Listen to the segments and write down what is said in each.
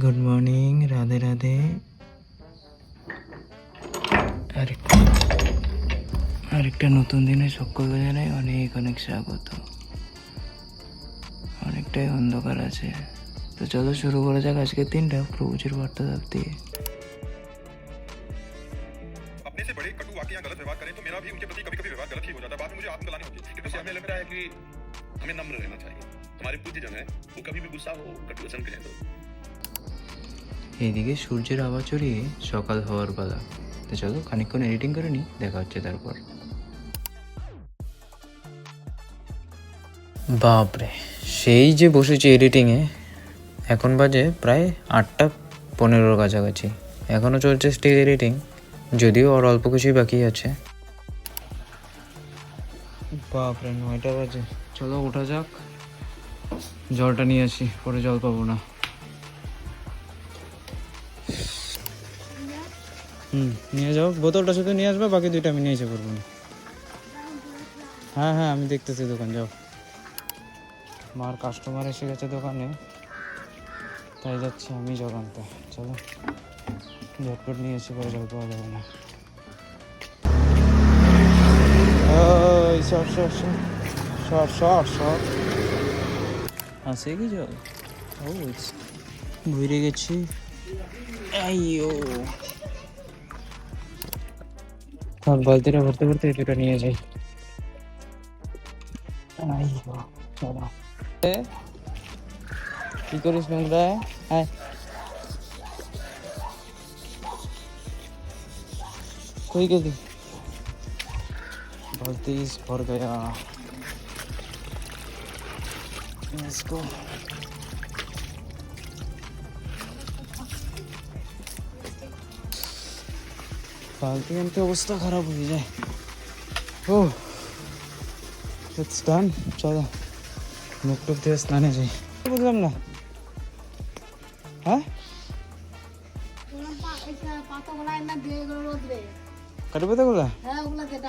Good morning Radhe Radhe আরেকটা আরেকটা নতুন দিনে সকলকে জানাই অনেক অনেক স্বাগত অনেকটাই অন্ধকার আছে তো চলো শুরু করা যাক আজকে তিনটা প্রভুজির বার্তা দাব দিয়ে अपने से बड़े कटु वाक्य या गलत व्यवहार करें तो मेरा भी उनके प्रति कभी कभी व्यवहार गलत ही हो जाता है बाद में मुझे आत्मगलानी होती है कि जैसे हमें लगता है कि हमें नम्र रहना चाहिए हमारे पूज्य जन है वो कभी भी गुस्सा हो कटु वचन कहें तो এইদিকে সূর্যের আওয়া চড়িয়ে সকাল হওয়ার বেলা তো চলো খানিকক্ষণ এডিটিং করে নিই দেখা হচ্ছে তারপর। বাপরে সেই যে বসেছি এডিটিংয়ে এখন বাজে প্রায় আটটা পনেরোর কাছাকাছি। এখনও চলছে স্টেজ এডিটিং যদিও আর অল্প কিছুই বাকি আছে। বাপরে নয়টা বাজে। চলো ওঠা যাক। জলটা নিয়ে আসি পরে জল পাবো না। হুম, নিয়ে যাও। বোতলটা শুধু নিয়ে আসবে, বাকি দুইটা আমি নিয়ে এসে করব হ্যাঁ হ্যাঁ আমি দেখতেছি দোকান, যাও। মার কাস্টমার এসে গেছে দোকানে। তাই যাচ্ছি আমি জল আনতে। চলো। ঝটপট নিয়ে এসে পরে জল পাওয়া যাবে না। ওই short short short short short আছে কি জল ও ভুইরে গেছি। আইও আর বালতিটা ভরতে ভরতে দুটো নিয়ে যাই চলো কি করিস নোংরা হ্যাঁ কই গেলি বালতি ভর গয়া Let's go. বালতি আনতে অবস্থা খারাপ হয়ে যায়। ও ডান চলো, মুখ টুক দিয়ে স্নানে যাই। বুঝলাম না? হ্যাঁ?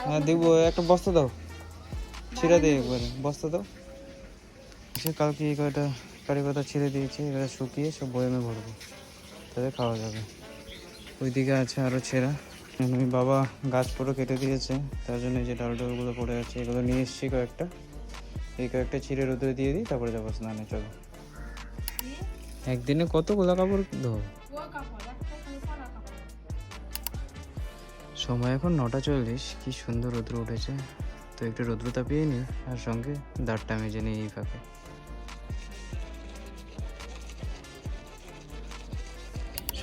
হ্যাঁ একটা বস্তা দাও। ছিঁড়ে একবারে, বস্তা দাও। কালকে কয়টা ছিঁড়ে দিয়েছি শুকিয়ে সব বয়ামে ভরবো। তাদের খাওয়া যাবে। ওইদিকে আছে আরও ছেঁড়া। আমি বাবা গাছ পুরো কেটে দিয়েছে, তার জন্য যে ডাল ডালগুলো পড়ে আছে, এগুলো নিয়ে এসেছি কয়েকটা। এই কয়েকটা ছিঁড়ে রোদে দিয়ে দিই, তারপরে যাব স্নানে, চলো। একদিনে কতগুলো কাপড় ধো? সময় এখন নটা চল্লিশ, কি সুন্দর রৌদ্র উঠেছে। তো একটু রৌদ্র তাপিয়ে নিই আর সঙ্গে দাঁড়টা মেজে নিই এই ফাঁকে।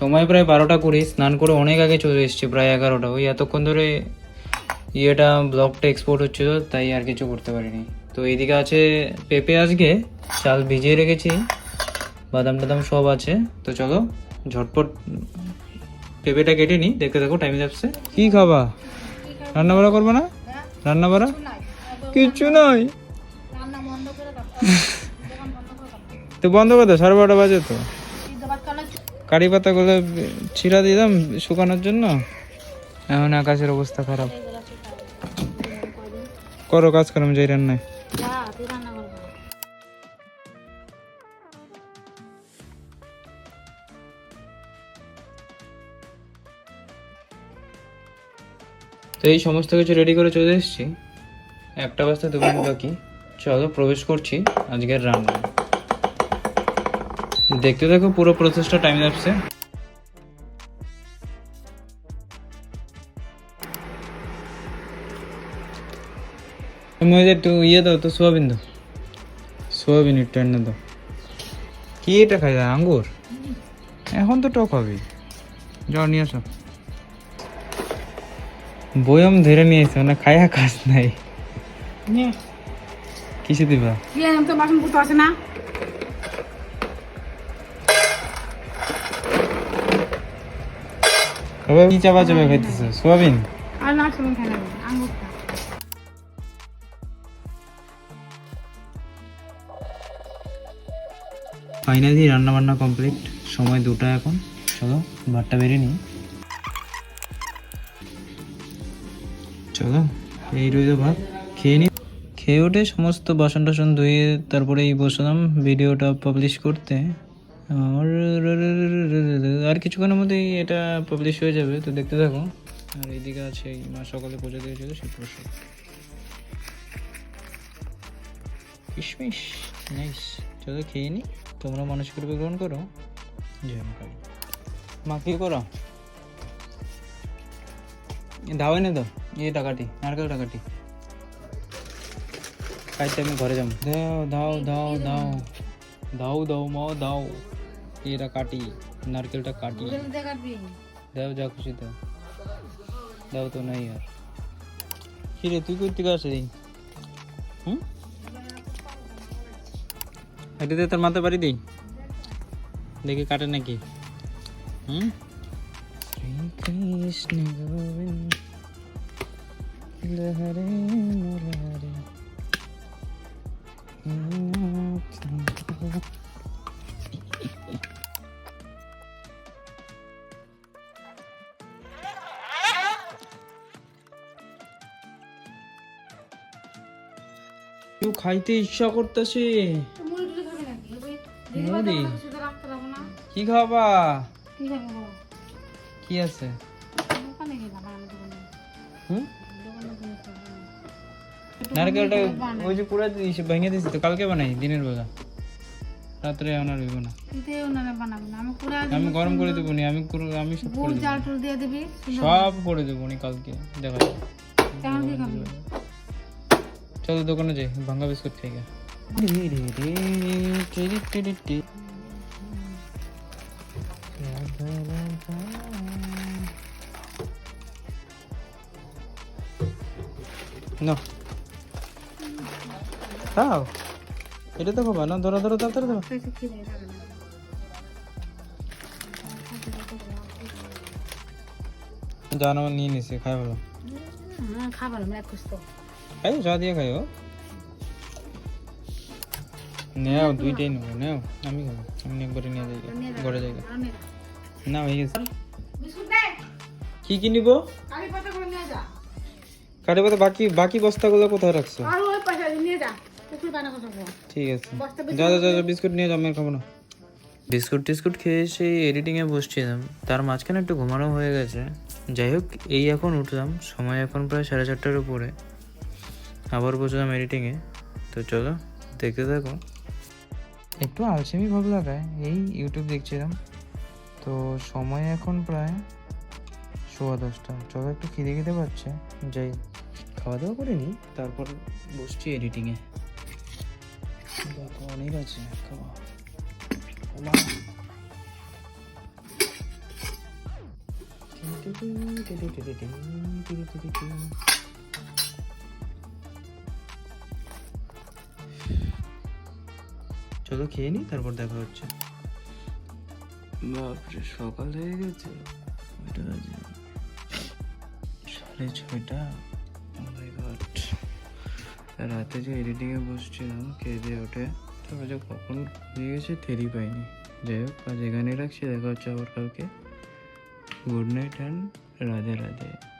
সময় প্রায় বারোটা কুড়ি স্নান করে অনেক আগে চলে এসেছি প্রায় এগারোটা। ওই এতক্ষণ ধরে ইয়েটা ব্লকটা এক্সপোর্ট হচ্ছিল তাই আর কিছু করতে পারিনি। তো এইদিকে আছে পেঁপে আজকে চাল ভিজিয়ে রেখেছি বাদাম টাদাম সব আছে। তো চলো ঝটপট পেঁপেটা কেটে নিই দেখতে দেখো টাইম যাচ্ছে কি খাবা? রান্না বাড়া করবে না? রান্না বাড়া কিচ্ছু নয় তো বন্ধ করে দাও সাড়ে বারোটা বাজে তো। কারি পাতাগুলো ছিঁড়া দিলাম শুকানোর জন্য। এখন আকাশের অবস্থা খারাপ। করো, কাজ করো, আমি যাই রান্নায়। রান্না তো এই সমস্ত কিছু রেডি করে চলে এসেছি। একটা বাজতে দু মিনিট বাকি। চলো, প্রবেশ করছি আজকের রান্না দেখতে দেখো পুরো প্রসেসটা টাইম লাগছে যে একটু ইয়ে দাও তো সোয়াবিন দাও। সোয়াবিন একটু এনে দাও। কি এটা খাই যায় আঙ্গুর? এখন তো টক হবে যাও নিয়ে আসো। বয়ম ধরে নিয়ে এসে মানে খায়া কাজ নাই। নে কিসে দিবা? তো বাসন পুতো আছে না। তবে কি চাপা চাপা খাইতেছে। সোয়াবিন? আর না শুনুন খাই না আঙুরটা। ফাইনালি রান্না বান্না কমপ্লিট সময় দুটা এখন। চলো ভাতটা বেরিয়ে নিই। চলো এই রইল ভাত। খেয়ে নি খেয়ে উঠে সমস্ত বাসন টাসন ধুয়ে তারপরে এই বসলাম। ভিডিওটা পাবলিশ করতে। আর কিছুক্ষণের মধ্যেই এটা পাবলিশ হয়ে যাবে, তো দেখতে থাকো। আর এইদিকে আছে এই মা সকালে পুজো দিয়েছিল, সেই প্রসাদ। কিশমিশ নাইস চলো খেয়ে নি, তোমরা মানসিক রূপে গ্রহণ করো। জয় মা কালী। মা, কি করো? দাও এনে দাও, এই টাকাটি, নারকেল টাকাটি। খাইতে আমি ঘরে যাব। দাও দাও দাও দাও। দাও দাও, মা, দাও। এটা কাটি নারকেলটা কাটি ওগুলো দিয়ে কাটবি দাও যা খুশি দাও দাও তো নাই আর কি রে তুই করতে গেছে হুম এটাতে তোর মাথা বাড়ি দিই দেখি কাটে নাকি হুম শ্রীকৃষ্ণ গোবিন্দ হরে মুরারে খাইতে ইচ্ছা করতেছে? মুড়ি কি খাবা? কি আছে। নারকেলটা ওই যে পুরো ভেঙে দিয়েছি তো কালকে বানাই দিনের বেলা। রাত্রে আমার হইব না। আমি গরম করে দেবো নি আমি আমি সব করে দিবি সব করে। দেবো নি কালকে দেখা যাবে। চলো দোকানে যাই ভাঙ্গা বিস্কুট খাই গা। না। খাও এটা তো খাবা না? ধরো ধরো ধরো ধরো। জানো নিয়ে নিছে খাই ভালো। হ্যাঁ খাবার আমরা তো খাই চা দিয়ে খাইও নেও দুইটাই নেব নেও। আমি খাব আমি একবারে নিয়ে যাই ঘরে যাই। না হয়ে গেছে। কি কি নিব? কারি পাতা যা বাকি বাকি বস্তাগুলো কোথায় রাখছো? যা ঠিক আছে। যা যা যা যা, বিস্কুট নিয়ে যাও আমি খাব না। বিস্কুট টিস্কুট খেয়ে সেই এডিটিংয়ে বসছিলাম। তার মাঝখানে একটু ঘুমানো হয়ে গেছে। যাই হোক এই এখন উঠলাম। সময় এখন প্রায় সাড়ে চারটার উপরে। আবার বসলাম এডিটিংয়ে তো চলো দেখতে থাকো একটু আলসেমি ভাব লাগায় এই ইউটিউব দেখছিলাম তো সময় এখন প্রায় সোয়া দশটা চলো একটু খিদে খেতে পাচ্ছে যাই খাওয়া দাওয়া করিনি তারপর বসছি এডিটিংয়ে অনেক আছে খাওয়া। চলো খেয়ে নি তারপর দেখা হচ্ছে। বাপরে, সকাল হয়ে গেছে। বাজে। সাড়ে ছয়টা? Oh রাতে যে এডিটিংয়ে বসছিলাম, খেয়ে দিয়ে ওঠে তবে যে কখন ঘুমিয়ে গেছে থেরি পাইনি। যাই হোক, আজ এখানে রাখছি, দেখা হচ্ছে আবার কালকে। Good night and Radhe Radhe.